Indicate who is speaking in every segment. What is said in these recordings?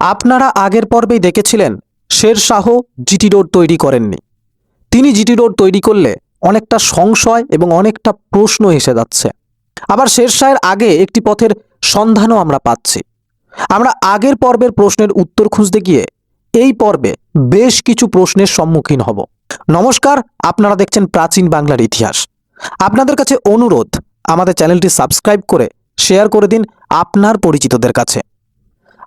Speaker 1: আপনারা আগের পর্বেই দেখেছিলেন, শের শাহ জিটি রোড তৈরি করেননি। তিনি জিটি রোড তৈরি করলে অনেকটা সংশয় এবং অনেকটা প্রশ্ন এসে যাচ্ছে। আবার শের শাহের আগে একটি পথের সন্ধানও আমরা পাচ্ছি। আমরা আগের পর্বের প্রশ্নের উত্তর খুঁজতে গিয়ে এই পর্বে বেশ কিছু প্রশ্নের সম্মুখীন হব। নমস্কার, আপনারা দেখছেন প্রাচীন বাংলার ইতিহাস। আপনাদের কাছে অনুরোধ, আমাদের চ্যানেলটি সাবস্ক্রাইব করে, শেয়ার করে দিন আপনার পরিচিতদের কাছে।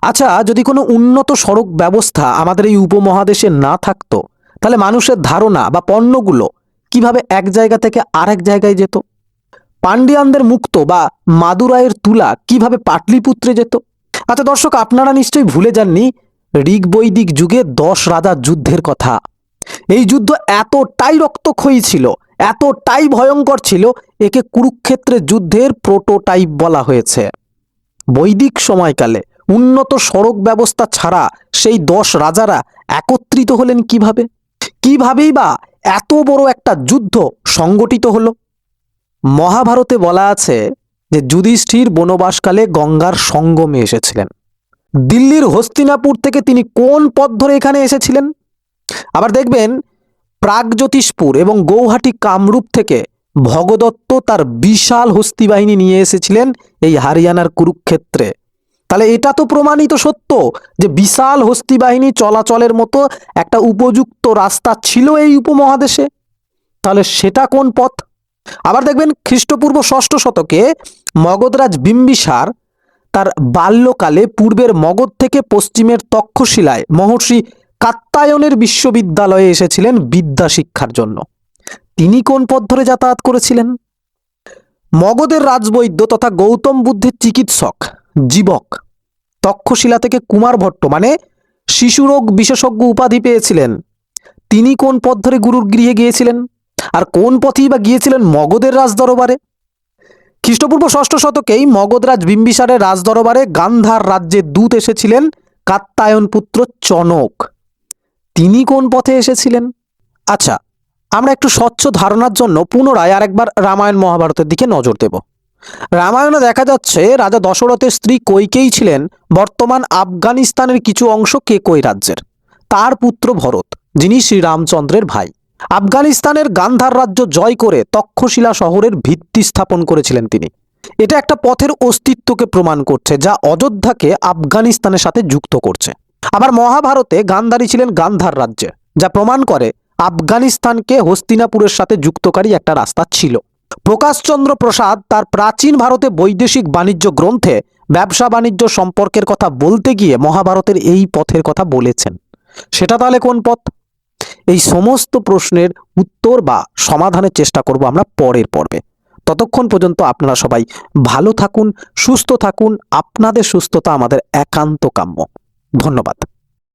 Speaker 1: আচ্ছা যদি কোনো উন্নত সড়ক ব্যবস্থা আমাদের এই উপমহাদেশে না থাকতো, তাহলে মানুষের ধারণা বা পণ্যগুলো কীভাবে এক জায়গা থেকে আরেক জায়গায় যেত? পান্ডিয়ানদের মুক্ত বা মাদুরায়ের তুলা কীভাবে পাটলিপুত্রে যেত? আচ্ছা দর্শক, আপনারা নিশ্চয়ই ভুলে যাননি ঋগ বৈদিক যুগে দশ রাজার যুদ্ধের কথা। এই যুদ্ধ এতটাই রক্তক্ষয়ী ছিল, এতটাই ভয়ঙ্কর ছিল, একে কুরুক্ষেত্রের যুদ্ধের প্রোটোটাইপ বলা হয়েছে। বৈদিক সময়কালে উন্নত সড়ক ব্যবস্থা ছাড়া সেই দশ রাজারা একত্রিত হলেন কীভাবে? কিভাবেই বা এত বড় একটা যুদ্ধ সংগঠিত হলো? মহাভারতে বলা আছে যে যুধিষ্ঠির বনবাসকালে গঙ্গার সঙ্গমে এসেছিলেন। দিল্লির হস্তিনাপুর থেকে তিনি কোন পথ ধরে এখানে এসেছিলেন? আবার দেখবেন, প্রাগজ্যোতিষপুর এবং গৌহাটি কামরূপ থেকে ভগদত্ত তার বিশাল হস্তি বাহিনী নিয়ে এসেছিলেন এই হারিয়ানার কুরুক্ষেত্রে। তাহলে এটা তো প্রমাণিত সত্য যে বিশাল হস্তি বাহিনী চলাচলের মতো একটা উপযুক্ত রাস্তা ছিল এই উপমহাদেশে। তাহলে সেটা কোন পথ? আবার দেখবেন খ্রিস্টপূর্ব ষষ্ঠ শতকে মগধরাজ বিম্বিসার তার বাল্যকালে পূর্বের মগধ থেকে পশ্চিমের তক্ষশিলায় মহর্ষি কাত্তায়নের বিশ্ববিদ্যালয়ে এসেছিলেন বিদ্যা শিক্ষার জন্য। তিনি কোন পথ ধরে যাতায়াত করেছিলেন? মগধের রাজবৈদ্য তথা গৌতম বুদ্ধের চিকিৎসক জীবক। তক্ষশিলা থেকে কুমার ভট্ট মানে শিশুরোগ বিশেষজ্ঞ উপাধি পেয়েছিলেন। তিনি কোন পথ ধরে গুরুর গৃহে গিয়েছিলেন? আর কোন পথেই বা গিয়েছিলেন মগধের রাজদরবারে? খ্রিস্টপূর্ব ষষ্ঠ শতকেই মগধরাজ বিম্বিসারের রাজদরবারে গান্ধার রাজ্যের দূত এসেছিলেন কাত্তায়ন পুত্র চনক। তিনি কোন পথে এসেছিলেন? আচ্ছা আমরা একটু স্বচ্ছ ধারণার জন্য পুনরায় আরেকবার রামায়ণ মহাভারতের দিকে নজর দেব। রামায়ণে দেখা যাচ্ছে রাজা দশরথের স্ত্রী কৈকেয়ী ছিলেন। বর্তমান আফগানিস্তানের কিছু অংশ কে কেকই রাজ্যের। তার পুত্র ভরত, যিনি শ্রীরামচন্দ্রের ভাই। আফগানিস্তানের গান্ধার রাজ্য জয় করে তক্ষশিলা শহরের ভিত্তি স্থাপন করেছিলেন তিনি। এটা একটা পথের অস্তিত্বকে প্রমাণ করছে, যা অযোধ্যাকে আফগানিস্তানের সাথে যুক্ত করছে। আবার মহাভারতে গান্ধারী ছিলেন গান্ধার রাজ্যে যা প্রমাণ করে আফগানিস্তানকে হস্তিনাপুরের সাথে যুক্তকারী একটা রাস্তা ছিল। প্রকাশচন্দ্র প্রসাদ তার প্রাচীন ভারতে বৈদেশিক বাণিজ্য গ্রন্থে ব্যবসা বাণিজ্য সম্পর্কের কথা বলতে গিয়ে মহাভারতের এই পথের কথা বলেছেন। সেটা তাহলে কোন পথ? এই সমস্ত প্রশ্নের উত্তর বা সমাধানের চেষ্টা করব আমরা পরের পর্বে। ততক্ষণ পর্যন্ত আপনারা সবাই ভালো থাকুন, সুস্থ থাকুন, আপনাদের সুস্থতা আমাদের একান্ত কাম্য। ধন্যবাদ।